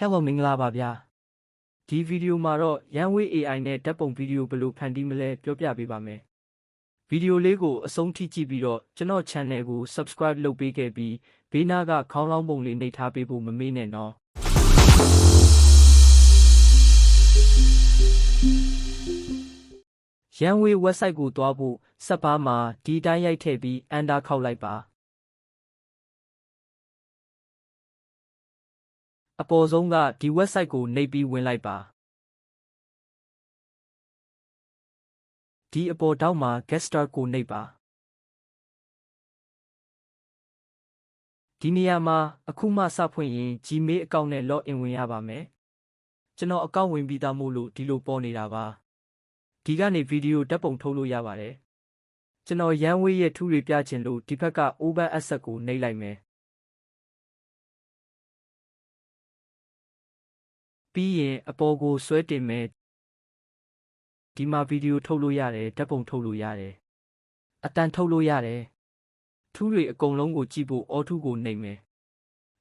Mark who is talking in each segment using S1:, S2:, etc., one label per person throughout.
S1: Hello မင်္ဂလာပါဗျာဒီဗီဒီယိုမှာတော့ Yanway AI နဲ့ဓာတ်ပုံဗီဒီယိုဘယ်လိုဖန်တီးမလဲပြောပြပေးပါမယ်ဗီဒီယိုလေးကိုအဆုံးထိကြည့်ပြီးတော့ကျွန်တော် channel ကို subscribe လုပ်ပေးခဲ့ပြီးဘေးနားကခေါင်းလောင်းပုံလေးနှိပ်ထားပေးဖို့မမေ့နဲ့နော် Yanway website ကိုတွားဖို့စက်ပါမှာဒီတိုင်းရိုက်ထည့်ပြီး enter ခောက်လိုက်ပါ အပေါ်ဆုံးကဒီ website ကိုနှိပ်ပြီးဝင်လိုက်ပါဒီအပေါ်တောက်မှာ get start ကိုနှိပ်ပါဒီနေရာမှာအခုမှစဖွင့်ရင် Gmail အကောင့်နဲ့ login ဝင်ရပါမယ်ကျွန်တော်အကောင့်ဝင်ပြီးသားမို့လို့ဒီလိုပေါ်နေတာပါဒီကနေဗီဒီယိုဓာတ်ပုံထုတ်လို့ရပါတယ်ကျွန်တော်ရန်ဝေးရဲ့ထူးတွေပြချင်လို့ဒီဘက်က open asset ကိုနှိပ်လိုက်မယ် ပြီးရင်အပေါ်ကိုဆွဲတင်မယ်ဒီမှာဗီဒီယိုထုတ်လို့ရတယ်ဓာတ်ပုံထုတ်လို့ရတယ်အတန်ထုတ်လို့ရတယ်ထူးတွေအကုန်လုံးကိုကြည့်ဖို့အော်ထူးကိုနှိပ်မယ်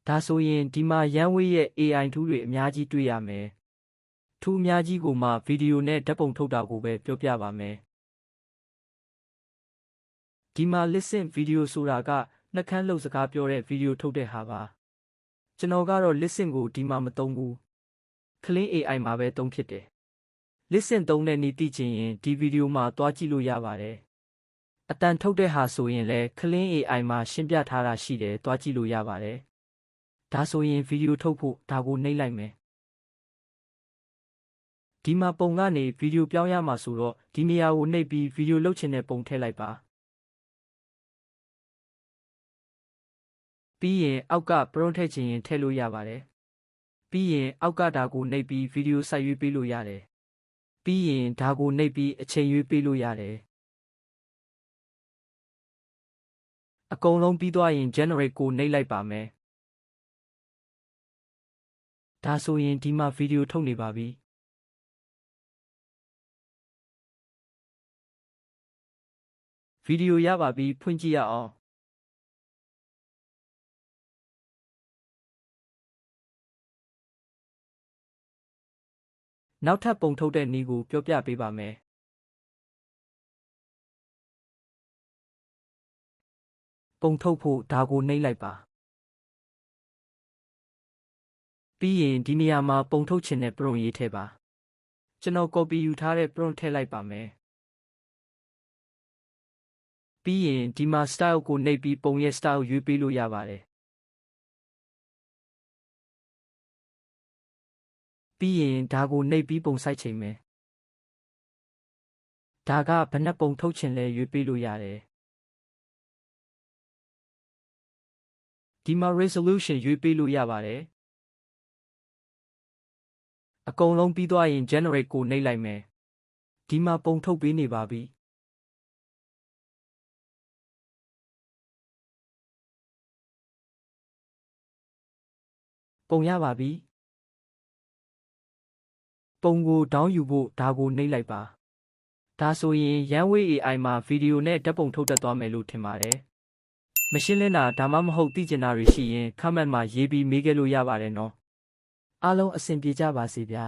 S1: ဒါဆိုရင်ဒီမှာရန်ဝေးရဲ့ AI ထူးတွေအများကြီးတွေ့ရမယ်ထူးအများကြီးကိုမှဗီဒီယိုနဲ့ဓာတ်ပုံထုတ်တာကိုပဲပြောပြပါမယ်ဒီမှာ listen ဗီဒီယိုဆိုတာကနှက်ခမ်းလှုပ်စကားပြောတဲ့ဗီဒီယိုထုတ်တဲ့ဟာပါကျွန်တော်ကတော့ listen ကိုဒီမှာမသုံးဘူး Clean AI မှာပဲသုံးဖြစ်တယ်။ listen သုံးတဲ့နည်းသိချင်ရင်ဒီဗီဒီယိုမှာသွားကြည့်လို့ရပါတယ်။အတန်ထုတ်တဲ့ဟာဆိုရင်လည်း Clean AI မှာရှင်းပြထားတာရှိတယ်သွားကြည့်လို့ရပါတယ်။ဒါဆိုရင်ဗီဒီယိုထုတ်ဖို့ဒါကိုနှိပ်လိုက်မယ်။ဒီမှာပုံကနေဗီဒီယိုပြောင်းရမှာဆိုတော့ဒီနေရာကိုနှိပ်ပြီးဗီဒီယိုလုပ်ချင်တဲ့ပုံထည့်လိုက်ပါ။ပြီးရင်အောက်က prompt ထည့်ချင်ရင်ထည့်လို့ရပါတယ်။ ပြီးရင်အောက်ကဒါကိုနှိပ်ပြီးဗီဒီယိုစိုက်ရွေးပေးလို့ရတယ်။ပြီးရင်ဒါကိုနှိပ်ပြီးအချိန်ရွေးပေးလို့ရတယ်။အကုန်လုံးပြီးသွားရင် generate ကိုနှိပ်လိုက်ပါမယ်။ဒါဆိုရင်ဒီမှာဗီဒီယိုထုတ်နေပါပြီ။ဗီဒီယိုရပါပြီဖွင့်ကြည့်ရအောင်။ နောက်ထပ်ပုံထုတ်တဲ့နည်းကိုပြောပြပေးပါမယ်။ပုံထုတ်ဖို့ဒါကိုနှိပ်လိုက်ပါ။ပြီးရင်ဒီနေရာမှာပုံထုတ်ချင်တဲ့ prompt ရေးထည့်ပါ။ကျွန်တော် copy ယူထားတဲ့ prompt ထည့်လိုက်ပါမယ်။ပြီးရင်ဒီမှာ style ကိုနှိပ်ပြီးပုံရဲ့ style ရွေးပေးလို့ရပါတယ်။ ပြီးရင်ဒါကိုနှိပ်ပြီးပုံစိုက်ချိန်မယ်။ဒါကဘယ်နှပုံထုတ်ချင်လဲရွေးပေးလို့ရတယ်။ဒီမှာ resolution ရွေးပေးလို့ရပါတယ်။အကုန်လုံးပြီးသွားရင် generate ကိုနှိပ်လိုက်မယ်။ဒီမှာပုံထုတ်ပေးနေပါပြီ။ပုံရပါပြီ။ ပုံကိုဒေါင်းယူဖို့ဒါကိုနှိပ်လိုက်ပါဒါဆိုရင် Yanway AI မှာဗီဒီယိုနဲ့ဓာတ်ပုံထုတ်တတ်သွားမယ်လို့ထင်ပါတယ်မရှင်းလင်းတာဒါမှမဟုတ်သိကျင်တာတွေရှိရင် comment မှာရေးပြီးမေးခဲ့လို့ရပါတယ်နော်အားလုံးအဆင်ပြေကြပါစေဗျာ